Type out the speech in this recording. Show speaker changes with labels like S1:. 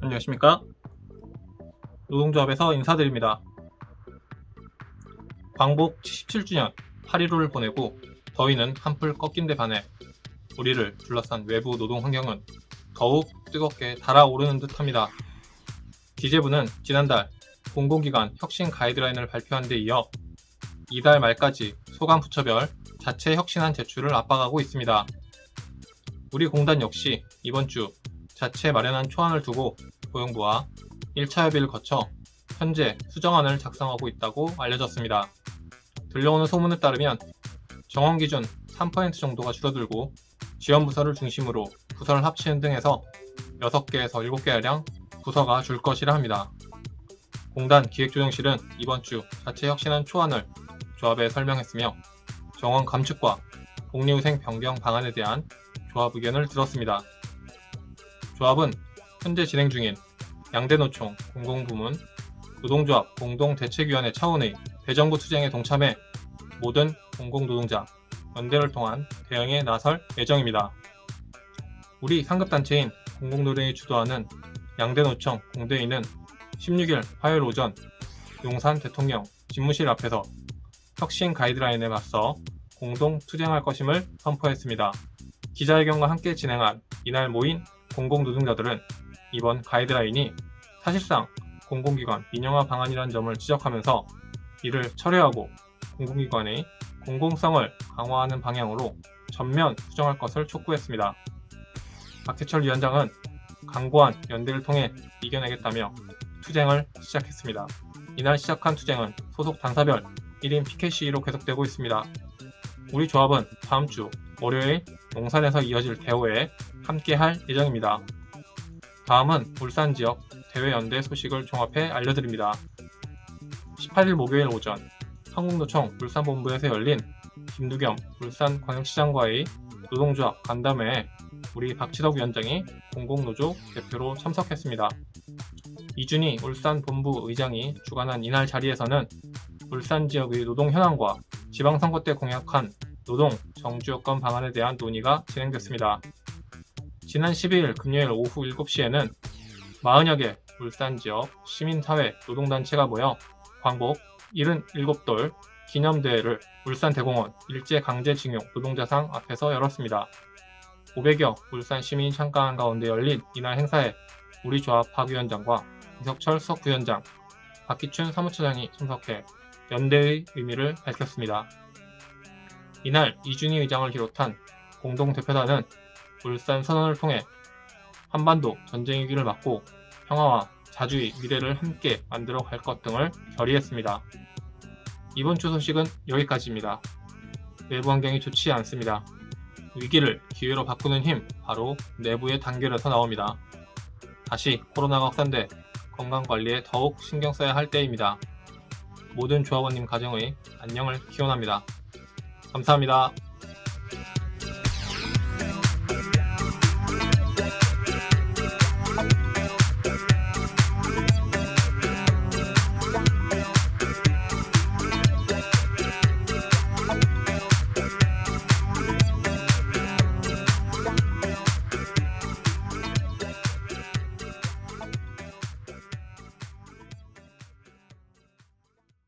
S1: 안녕하십니까? 노동조합에서 인사드립니다. 광복 77주년 8.15를 보내고 더위는 한풀 꺾인 데 반해 우리를 둘러싼 외부 노동 환경은 더욱 뜨겁게 달아오르는 듯 합니다. 기재부는 지난달 공공기관 혁신 가이드라인을 발표한 데 이어 이달 말까지 소관 부처별 자체 혁신안 제출을 압박하고 있습니다. 우리 공단 역시 이번 주 자체 마련한 초안을 두고 고용부와 1차 협의를 거쳐 현재 수정안을 작성하고 있다고 알려졌습니다. 들려오는 소문에 따르면 정원 기준 3% 정도가 줄어들고 지원 부서를 중심으로 부서를 합치는 등 해서 6개에서 7개가량 부서가 줄 것이라 합니다. 공단 기획조정실은 이번 주 자체 혁신안 초안을 조합에 설명했으며 정원 감축과 복리후생 변경 방안에 대한 조합 의견을 들었습니다. 조합은 현재 진행 중인 양대노총 공공부문 노동조합 공동대책위원회 차원의 대정부 투쟁에 동참해 모든 공공노동자 연대를 통한 대응에 나설 예정입니다. 우리 상급단체인 공공노동이 주도하는 양대노총 공대위는 16일 화요일 오전 용산 대통령 집무실 앞에서 혁신 가이드라인에 맞서 공동 투쟁할 것임을 선포했습니다. 기자회견과 함께 진행한 이날 모인 공공노동자들은 이번 가이드라인이 사실상 공공기관 민영화 방안이라는 점을 지적하면서 이를 철회하고 공공기관의 공공성을 강화하는 방향으로 전면 수정할 것을 촉구했습니다. 박태철 위원장은 강고한 연대를 통해 이겨내겠다며 투쟁을 시작했습니다. 이날 시작한 투쟁은 소속 당사별 1인 피켓 시위로 계속되고 있습니다. 우리 조합은 다음 주 월요일 용산에서 이어질 대회에 함께 할 예정입니다. 다음은 울산 지역 대회 연대 소식을 종합해 알려드립니다. 18일 목요일 오전 한국노총 울산본부에서 열린 김두겸 울산광역시장과의 노동조합 간담회에 우리 박지덕 위원장이 공공노조 대표로 참석했습니다. 이준희 울산본부 의장이 주관한 이날 자리에서는 울산 지역의 노동 현황과 지방선거 때 공약한 노동 정주여건 방안에 대한 논의가 진행됐습니다. 지난 12일 금요일 오후 7시에는 40여 개 울산 지역 시민사회 노동단체가 모여 광복 77돌 기념대회를 울산대공원 일제강제징용 노동자상 앞에서 열었습니다. 500여 울산 시민이 참가한 가운데 열린 이날 행사에 우리 조합 박위원장과 이석철 수석부위원장, 박기춘 사무처장이 참석해 연대의 의미를 밝혔습니다. 이날 이준희 의장을 비롯한 공동대표단은 울산 선언을 통해 한반도 전쟁 위기를 막고 평화와 자주의 미래를 함께 만들어 갈 것 등을 결의했습니다. 이번 주 소식은 여기까지입니다. 외부 환경이 좋지 않습니다. 위기를 기회로 바꾸는 힘 바로 내부의 단결에서 나옵니다. 다시 코로나가 확산돼 건강 관리에 더욱 신경 써야 할 때입니다. 모든 조합원님 가정의 안녕을 기원합니다. 감사합니다.